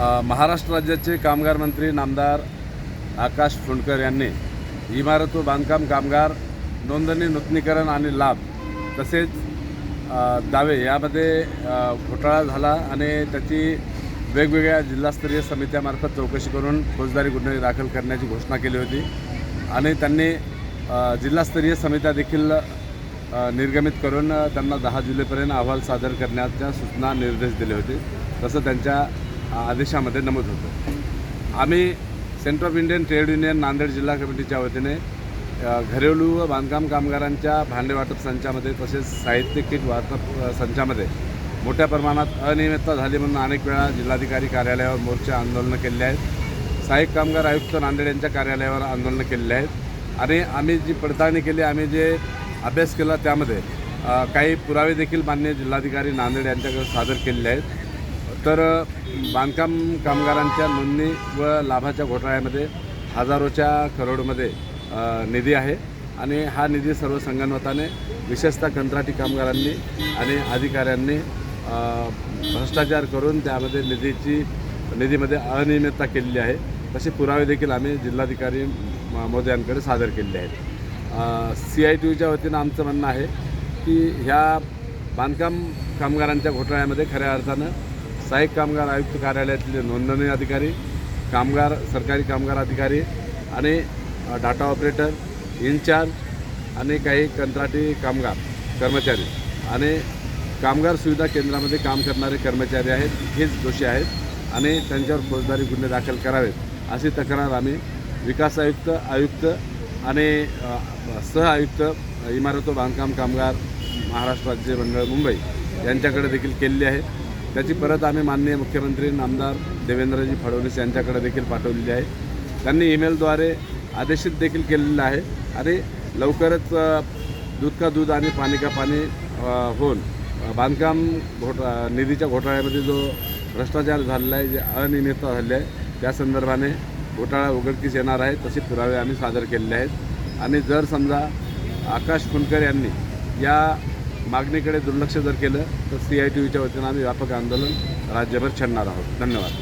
महाराष्ट्र राज्याचे कामगार मंत्री नामदार आकाश फुंडकर यांनी इमारत व बांधकाम कामगार नोंदणी नूतनीकरण आणि लाभ तसेच दावे यामध्ये घोटाळा झाला आणि त्याची वेगवेगळ्या जिल्हास्तरीय समित्यामार्फत चौकशी करून फौजदारी गुन्हे दाखल करण्याची घोषणा केली होती आणि त्यांनी जिल्हास्तरीय समित्या देखील निर्गमित करून त्यांना दहा जुलैपर्यंत अहवाल सादर करण्याच्या सूचना निर्देश दिले होते. तसं त्यांच्या आदेशामध्ये नमूद होतं. आम्ही centre of Indian trade union Nanded जिल्हा कमिटीच्या वतीने घरेलू व बांधकाम कामगारांच्या भांडे वाटप संचामध्ये तसेच साहित्य किट वाटप संचामध्ये मोठ्या प्रमाणात अनियमितता झाली म्हणून अनेक वेळा जिल्हाधिकारी कार्यालयावर मोर्चा आंदोलनं केलेली आहेत. सहाय्यक कामगार आयुक्त नांदेड यांच्या कार्यालयावर आंदोलनं केलेली आहेत. आणि आम्ही जी पडताळणी केली आम्ही जे अभ्यास केला त्यामध्ये काही पुरावे देखील मान्य जिल्हाधिकारी नांदेड यांच्याकडे सादर केलेले आहेत. तर बांधकाम कामगारांच्या नोंदणी व लाभाच्या घोटाळ्यामध्ये हजारोच्या करोडमध्ये निधी आहे. आणि हा निधी सर्व संगणमताने विशेषतः कंत्राटी कामगारांनी आणि अधिकाऱ्यांनी भ्रष्टाचार करून त्यामध्ये निधीची निधीमध्ये अनियमितता केलेली आहे. तसे पुरावे देखील आम्ही जिल्हाधिकारी म- महोदयांकडे सादर केलेले आहेत. सी आय टी यूच्या वतीनं आमचं म्हणणं आहे की ह्या बांधकाम कामगारांच्या घोटाळ्यामध्ये खऱ्या अर्थानं सहाय्यक कामगार आयुक्त कार्यालयातले नोंदणी अधिकारी कामगार सरकारी कामगार अधिकारी आणि डाटा ऑपरेटर इन्चार्ज आणि काही कंत्राटी कामगार कर्मचारी आणि कामगार सुविधा केंद्रामध्ये काम करणारे कर्मचारी आहेत हेच दोषी आहेत आणि त्यांच्यावर फौजदारी गुन्हे दाखल करावेत अशी तक्रार आम्ही विकास आयुक्त आयुक्त आणि सह आयुक्त इमारत व बांधकाम कामगार महाराष्ट्र राज्य मंडळ मुंबई यांच्याकडे देखील केलेली आहे. त्याची परत आम्ही माननीय मुख्यमंत्री नामदार देवेंद्रजी फडणवीस यांच्याकडे देखील पाठवलेली आहे. त्यांनी ईमेलद्वारे आदेशित देखील केलेलं आहे. आणि लवकरच दूध का दूध आणि पाणी का पाणी होऊन बांधकाम घोटा निधीच्या घोटाळ्यामध्ये जो भ्रष्टाचार झालेला आहे जे अनियमितता झाली आहे त्या संदर्भाने घोटाळा उघडकीस येणार आहे तसे पुरावे आम्ही सादर केलेले आहेत. आणि जर समजा आकाश फुंडकर यांनी या मागणीकडे दुर्लक्ष जर केलं तर सी आय टी यूच्या वतीनं आम्ही व्यापक आंदोलन राज्यभर छेडणार आहोत. धन्यवाद.